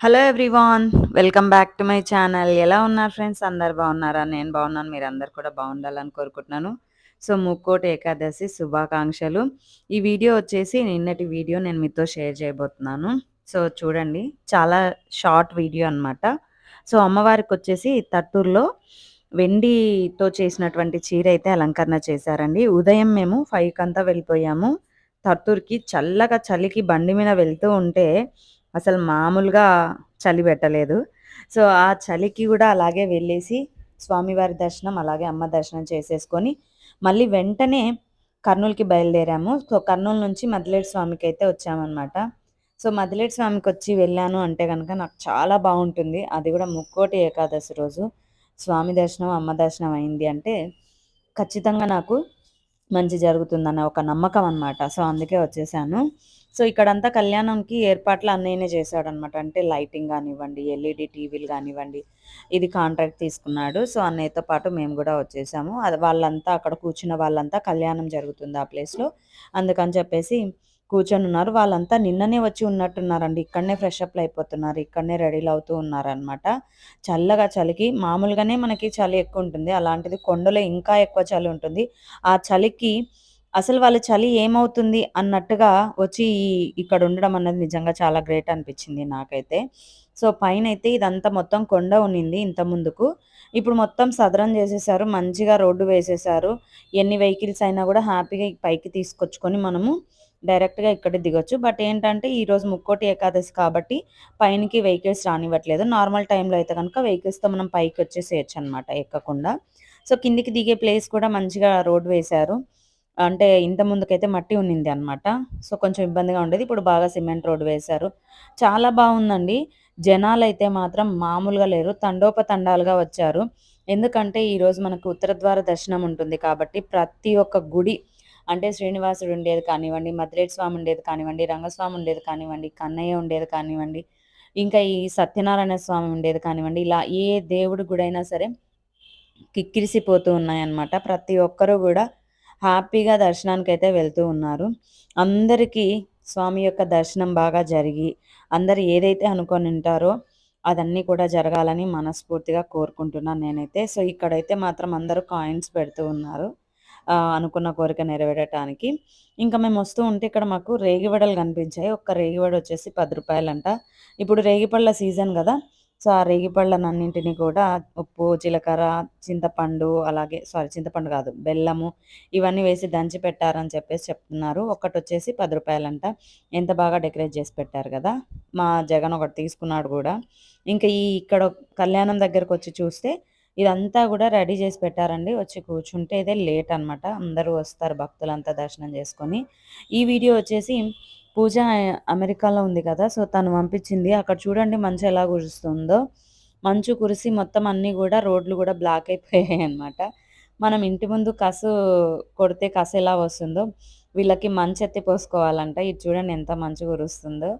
Hello everyone welcome back to my channel ఎలా ఉన్నారు friends అందరు బాగున్నారా? నేను బాగున్నాను మీరు అందరు కూడా బాగుండాలని కోరుకుంటున్నాను. సో ముక్కోటి ఏకాదశి శుభాకాంక్షలు. ఈ వీడియో వచ్చేసి నిన్నటి వీడియో నేను మీతో షేర్ చేయబోతున్నాను. సో చూడండి చాలా షార్ట్ వీడియో అనమాట సో అమ్మవారికి వచ్చేసి తట్టూరులో వెండితో చేసినటువంటి చీర అయితే అలంకరణ చేశారండి. ఉదయం మేము ఫైవ్కి అంతా వెళ్ళిపోయాము. తట్టూరుకి చల్లగా చలికి బండి మీద వెళ్తూ ఉంటే అసలు మామూలుగా చలి పెట్టలేదు. సో, ఆ చలికి కూడా అలాగే వెళ్ళేసి స్వామివారి దర్శనం, అలాగే అమ్మ దర్శనం చేసేసుకొని, మళ్ళీ వెంటనే కర్నూలుకి బయలుదేరాము. సో, కర్నూలు నుంచి మదిలేట్ స్వామికి అయితే వచ్చామనమాట. సో, మదిలేట స్వామికి వచ్చి వెళ్ళాను అంటే కనుక నాకు చాలా బాగుంటుంది అది కూడా ముక్కోటి ఏకాదశి రోజు స్వామి దర్శనం, అమ్మ దర్శనం అయింది అంటే ఖచ్చితంగా నాకు మంచి జరుగుతుందన్న ఒక నమ్మకం అనమాట. సో, అందుకే వచ్చేసాను. సో, ఇక్కడంతా కళ్యాణంకి ఏర్పాట్లు అన్నయ్యనే చేశాడనమాట. అంటే లైటింగ్ కానివ్వండి ఎల్ఈడీ టీవీలు కానివ్వండి ఇది కాంట్రాక్ట్ తీసుకున్నాడు. సో, అన్నయ్యతో పాటు మేము కూడా వచ్చేసాము. అది వాళ్ళంతా అక్కడ కూర్చున్న వాళ్ళంతా కళ్యాణం జరుగుతుంది ఆ ప్లేస్‌లో. అందుకని చెప్పేసి కూర్చొని ఉన్నారు వాళ్ళంతా నిన్ననే వచ్చి ఉన్నట్టున్నారండి. ఇక్కడనే ఫ్రెష్అప్లు అయిపోతున్నారు. ఇక్కడనే రెడీలు అవుతూ ఉన్నారనమాట. చల్లగా చలికి మామూలుగానే మనకి చలి ఎక్కువ ఉంటుంది. అలాంటిది కొండలో ఇంకా ఎక్కువ చలి ఉంటుంది. ఆ చలికి అసలు వాళ్ళ చలి ఏమవుతుంది అన్నట్టుగా వచ్చి ఇక్కడ ఉండడం అన్నది నిజంగా చాలా గ్రేట్ అనిపించింది నాకైతే. సో, పైనైతే ఇదంతా మొత్తం కొండ ఉన్నింది ఇంత ముందుకు. ఇప్పుడు మొత్తం సదరం చేసేసారు. మంచిగా రోడ్డు వేసేసారు. ఎన్ని వెహికల్స్ అయినా కూడా హ్యాపీగా పైకి తీసుకొచ్చుకొని మనము డైరెక్ట్‌గా ఇక్కడే దిగొచ్చు. బట్ ఏంటంటే ఈరోజు ముక్కోటి ఏకాదశి కాబట్టి పైనకి వెహికల్స్ రానివ్వట్లేదు. నార్మల్ టైంలో అయితే గనుక వెహికల్స్‌తో మనం పైకి వచ్చేసేయొచ్చనమాట ఎక్కకుండా. సో, కిందికి దిగే ప్లేస్ కూడా మంచిగా రోడ్ వేశారు. అంటే ఇంత ముందుకైతే మట్టి ఉన్నింది అనమాట. సో, కొంచెం ఇబ్బందిగా ఉండేది. ఇప్పుడు బాగా సిమెంట్ రోడ్ వేశారు. చాలా బాగుందండి జనాలు అయితే మాత్రం మామూలుగా లేరు. తండోపతండాలుగా వచ్చారు. ఎందుకంటే ఈరోజు మనకు ఉత్తర ద్వార దర్శనం ఉంటుంది కాబట్టి ప్రతి ఒక్క గుడి అంటే శ్రీనివాసుడు ఉండేది కానివ్వండి, మద్దిలేటి స్వామి ఉండేది కానివ్వండి, రంగస్వామి ఉండేది కానివ్వండి, కన్నయ్య ఉండేది కానివ్వండి, ఇంకా ఈ సత్యనారాయణ స్వామి ఉండేది కానివ్వండి, ఇలా ఏ దేవుడి గుడైనా సరే కిక్కిరిసిపోతూ ఉన్నాయన్నమాట. ప్రతి ఒక్కరు కూడా హ్యాపీగా దర్శనానికి అయితే వెళ్తూ ఉన్నారు. అందరికీ స్వామి యొక్క దర్శనం బాగా జరిగి, అందరూ ఏదైతే అనుకోనుంటారో అదన్నీ కూడా జరగాలని మనస్ఫూర్తిగా కోరుకుంటున్నాను నేనైతే. సో, ఇక్కడైతే మాత్రం అందరూ కాయిన్స్ పెడుతూ ఉన్నారు. అనుకున్న కోరిక నెరవేరటానికి. ఇంకా మేము వస్తూ ఉంటే ఇక్కడ మాకు రేగివడలు కనిపించాయి. ఒక్క రేగివడ వచ్చేసి పది రూపాయలంట ఇప్పుడు రేగిపళ్ళ సీజన్ కదా సో, ఆ రేగిపళ్ళనన్నింటిని కూడా ఉప్పు, జీలకర్ర, చింతపండు అలాగే సారీ చింతపండు కాదు బెల్లము ఇవన్నీ వేసి దంచి పెట్టారని చెప్పేసి చెప్తున్నారు. ఒకటి వచ్చేసి పది రూపాయలంట ఎంత బాగా డెకరేట్ చేసి పెట్టారు కదా మా జగన్ ఒకటి తీసుకున్నాడు కూడా ఇంకా ఈ ఇక్కడ కళ్యాణం దగ్గరకొచ్చి చూస్తే ఇదంతా కూడా రెడీ చేసి పెట్టారండి. వచ్చి కూర్చుంటే ఇదే లేట్ అనమాట. అందరూ వస్తారు భక్తులంతా దర్శనం చేసుకొని. ఈ వీడియో వచ్చేసి పూజ అమెరికాలో ఉంది కదా! సో, తను పంపించింది. అక్కడ చూడండి మంచు ఎలా కురుస్తుందో. మంచు కురిసి మొత్తం అన్నీ కూడా రోడ్లు కూడా బ్లాక్ అయిపోయాయి అనమాట మనం ఇంటి ముందు కసు కొడితే కసు ఎలా వస్తుందో వీళ్ళకి మంచెత్తి పోసుకోవాలంట. ఇది చూడండి ఎంత మంచు కురుస్తుందో.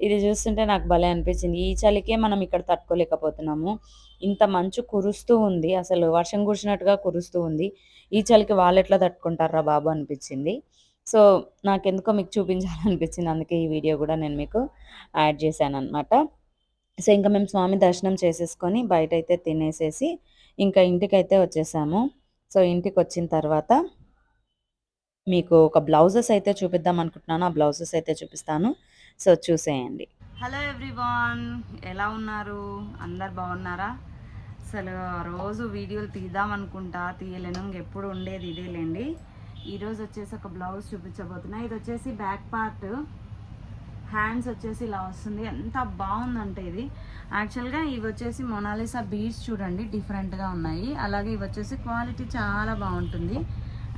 ఇది చూస్తుంటే నాకు భలే అనిపించింది. ఈ చలికే మనం ఇక్కడ తట్టుకోలేకపోతున్నాము. ఇంత మంచు కురుస్తూ ఉంది. అసలు వర్షం కురిసినట్టుగా కురుస్తూ ఉంది. ఈ చలికి వాళ్ళు ఎట్లా తట్టుకుంటారా బాబు అనిపించింది. సో, నాకెందుకో మీకు చూపించాలనిపించింది. అందుకే ఈ వీడియో కూడా నేను మీకు యాడ్ చేశాననమాట. సో, ఇంకా మేము స్వామి దర్శనం చేసేసుకొని బయటైతే తినేసేసి ఇంకా ఇంటికైతే వచ్చేసాము. సో, ఇంటికి వచ్చిన తర్వాత మీకు ఒక బ్లౌజెస్ అయితే చూపిద్దాం అనుకుంటున్నాను. ఆ బ్లౌజెస్ అయితే చూపిస్తాను. సో, చూసేయండి. హలో ఎవ్రీవాన్ ఎలా ఉన్నారు? అందరు బాగున్నారా? అసలు రోజు వీడియోలు తీద్దాం అనుకుంటా తీయలేను. ఎప్పుడు ఉండేది ఇదేలేండి ఈరోజు వచ్చేసి ఒక బ్లౌజ్ చూపించబోతున్నా. ఇది వచ్చేసి బ్యాక్ పార్ట్ హ్యాండ్స్ వచ్చేసి ఇలా వస్తుంది. ఎంత బాగుందంటే ఇది యాక్చువల్‌గా ఇవి వచ్చేసి మొనాలిసా బీడ్స్ చూడండి డిఫరెంట్‌గా ఉన్నాయి. అలాగే ఇవి వచ్చేసి క్వాలిటీ చాలా బాగుంటుంది.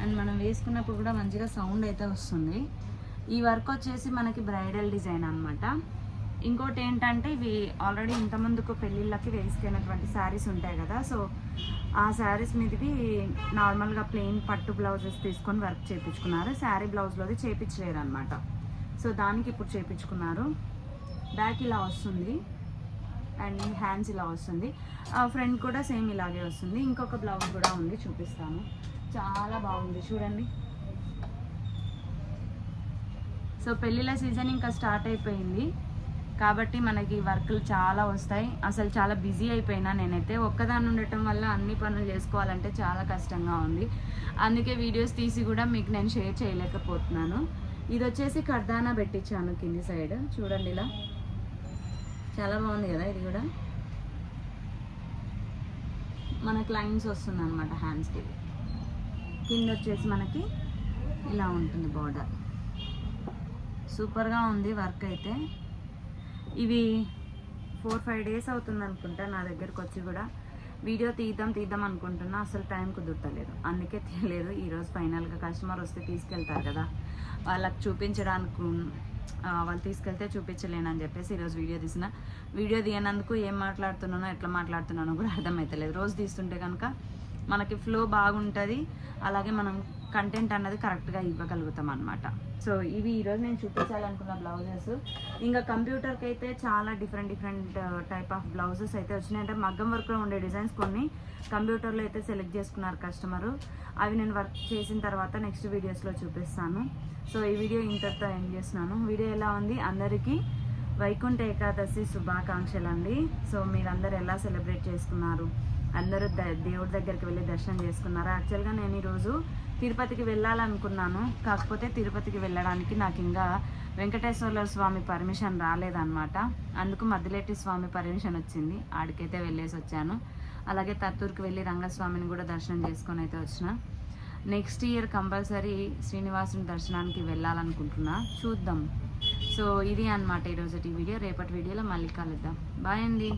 అండ్ మనం వేసుకున్నప్పుడు కూడా మంచిగా సౌండ్ అయితే వస్తుంది. ఈ వర్క్ వచ్చేసి మనకి బ్రైడల్ డిజైన్ అనమాట. ఇంకోటి ఏంటంటే ఇవి ఆల్రెడీ ఇంతమందికి పెళ్ళిళ్ళకి వేసుకున్నటువంటి శారీస్ ఉంటాయి కదా! సో, ఆ శారీస్ మీదవి నార్మల్‌గా ప్లెయిన్ పట్టు బ్లౌజెస్ తీసుకొని వర్క్ చేయించుకున్నారు శారీ బ్లౌజ్‌లోది చేపించలేదనమాట. సో, దానికి ఇప్పుడు చేపించుకున్నారు. బ్యాక్ ఇలా వస్తుంది. అండ్ హ్యాండ్స్ ఇలా వస్తుంది. ఫ్రంట్ కూడా సేమ్ ఇలాగే వస్తుంది. ఇంకొక బ్లౌజ్ కూడా ఉంది చూపిస్తాను. చాలా బాగుంది చూడండి. సో, పెళ్ళిళ్ళ సీజన్ ఇంకా స్టార్ట్ అయిపోయింది. కాబట్టి మనకి వర్క్లు చాలా వస్తాయి. అసలు చాలా బిజీ అయిపోయినా నేనైతే ఒక్కదాన్ని ఉండటం వల్ల అన్ని పనులు చేసుకోవాలంటే చాలా కష్టంగా ఉంది. అందుకే వీడియోస్ తీసి కూడా మీకు నేను షేర్ చేయలేకపోతున్నాను. ఇది వచ్చేసి కర్దానా పెట్టించాను కింది సైడ్. చూడండి ఇలా. చాలా బాగుంది కదా ఇది కూడా. మనకి లైన్స్ వస్తుంది అనమాట హ్యాండ్స్కి కింద వచ్చేసి మనకి ఇలా ఉంటుంది బార్డర్. సూపర్గా ఉంది వర్క్ అయితే. ఇవి ఫోర్ ఫైవ్ డేస్ అవుతుంది అనుకుంటా నా దగ్గరకు వచ్చి కూడా. వీడియో తీద్దాం తీద్దాం అనుకుంటున్నా. అసలు టైం కుదురుతలేదు. అందుకే తీయలేదు. ఈరోజు ఫైనల్గా కస్టమర్ వస్తే తీసుకెళ్తారు కదా. వాళ్ళకి చూపించడానికి వాళ్ళు తీసుకెళ్తే చూపించలేనని చెప్పేసి ఈరోజు వీడియో తీసిన. వీడియో తీయనందుకు ఏం మాట్లాడుతున్నానో ఎట్లా మాట్లాడుతున్నానో కూడా అర్థమవుతలేదు రోజు తీస్తుంటే కనుక మనకి ఫ్లో బాగుంటుంది. అలాగే మనం కంటెంట్ అన్నది కరెక్ట్గా ఇవ్వగలుగుతాం అనమాట సో ఇవి ఈరోజు నేను చూపించాలనుకున్న బ్లౌజెస్. ఇంకా కంప్యూటర్కి అయితే చాలా different different type of blouses అయితే వచ్చినాయి. అంటే మగ్గం వర్క్లో ఉండే డిజైన్స్ కొన్ని కంప్యూటర్లో అయితే సెలెక్ట్ చేసుకున్నారు కస్టమరు. అవి నేను వర్క్ చేసిన తర్వాత నెక్స్ట్ వీడియోస్లో చూపిస్తాను. సో ఈ వీడియో ఇంతటితో ఎండ్ చేస్తున్నాను. వీడియో ఎలా ఉంది? అందరికీ వైకుంఠ ఏకాదశి శుభాకాంక్షలు అండి సో మీరందరూ ఎలా సెలబ్రేట్ చేసుకున్నారు? అందరూ ద- దేవుడి దగ్గరికి వెళ్ళి దర్శనం చేసుకున్నారు? యాక్చువల్గా నేను ఈరోజు తిరుపతికి వెళ్ళాలనుకున్నాను. కాకపోతే తిరుపతికి వెళ్ళడానికి నాకు ఇంకా వెంకటేశ్వర స్వామి పర్మిషన్ రాలేదన్నమాట. అందుకు మద్దిలేటి స్వామి పర్మిషన్ వచ్చింది. ఆడికైతే వెళ్ళేసి వచ్చాను. అలాగే తత్తూరుకి వెళ్ళి రంగస్వామిని కూడా దర్శనం చేసుకొని అయితే వచ్చిన. నెక్స్ట్ ఇయర్ కంపల్సరీ శ్రీనివాసుని దర్శనానికి వెళ్ళాలనుకుంటున్నా. చూద్దాం. సో ఇది అన్నమాట ఈరోజు వీడియో. రేపటి వీడియోలో మళ్ళీ కలుద్దాం. బాయ్ అండి.